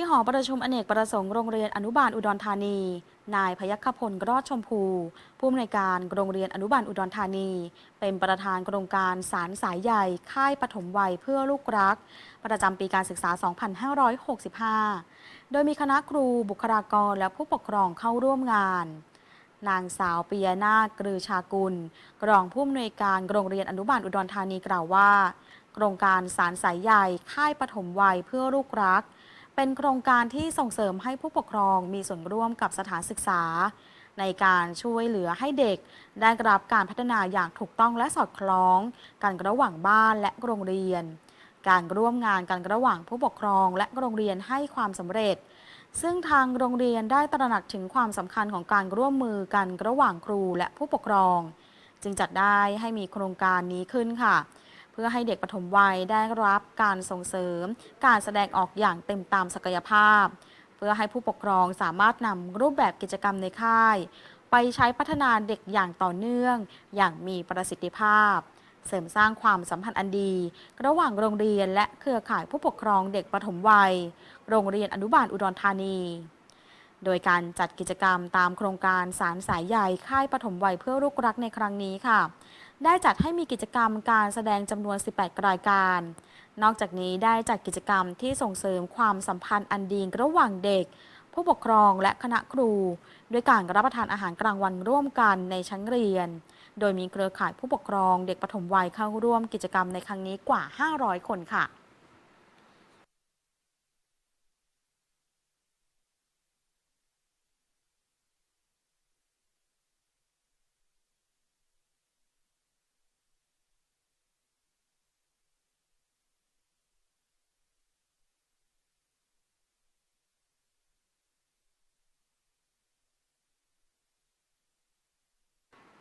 ที่หอประชุมอเนกประสงค์โรงเรียนอนุบาลอุดรธานี นายพยัคฆพลรอดชมพู ผู้อำนวยการโรงเรียนอนุบาลอุดรธานี เป็นประธานโครงการสารสายใหญ่ค่ายปฐมวัยเพื่อลูกรัก ประจำปีการศึกษา 2565 โดยมีคณะครูบุคลากรและผู้ปกครองเข้าร่วมงานนางสาวปียนาถกรือชากุล รองผู้อำนวยการโรงเรียนอนุบาลอุดรธานีกล่าวว่า โครงการสารสายใหญ่ค่ายปฐมวัยเพื่อลูกรัก เป็นโครงการที่ส่งเสริมให้ผู้ปกครองมีส่วนร่วมกับสถานศึกษา ในการช่วยเหลือให้เด็ก ได้รับการพัฒนาอย่างถูกต้องและสอดคล้องกันระหว่างบ้านและโรงเรียน การร่วมงานกันระหว่างผู้ปกครองและโรงเรียนให้ความสำเร็จ ซึ่งทางโรงเรียนได้ตระหนักถึงความสำคัญของการร่วมมือกันระหว่างครูและผู้ปกครอง จึงจัดได้ให้มีโครงการนี้ขึ้นค่ะ พื่อให้เด็กปฐมวัยได้รับการส่งเสริม การแสดงออกอย่างเต็มตามศักยภาพ เพื่อให้ผู้ปกครองสามารถนำรูปแบบกิจกรรมในค่าย ไปใช้พัฒนาเด็กอย่างต่อเนื่อง อย่างมีประสิทธิภาพ เสริมสร้างความสัมพันธ์อันดี ระหว่างโรงเรียนและเครือข่ายผู้ปกครองเด็กปฐมวัย โรงเรียนอนุบาลอุดรธานีโดยการจัดกิจกรรมตามโครงการสารสายใหญ่ค่ายปฐมวัยเพื่อลูกรักในครั้งนี้ค่ะ ได้จัดให้มีกิจกรรมการแสดงจำนวน 18 รายการ นอกจากนี้ได้จัดกิจกรรมที่ส่งเสริมความสัมพันธ์อันดีระหว่างเด็ก ผู้ปกครองและคณะครู ด้วยการรับประทานอาหารกลางวันร่วมกันในชั้นเรียน โดยมีเครือข่ายผู้ปกครองเด็กปฐมวัยเข้าร่วมกิจกรรมในครั้งนี้กว่า 500 คนค่ะ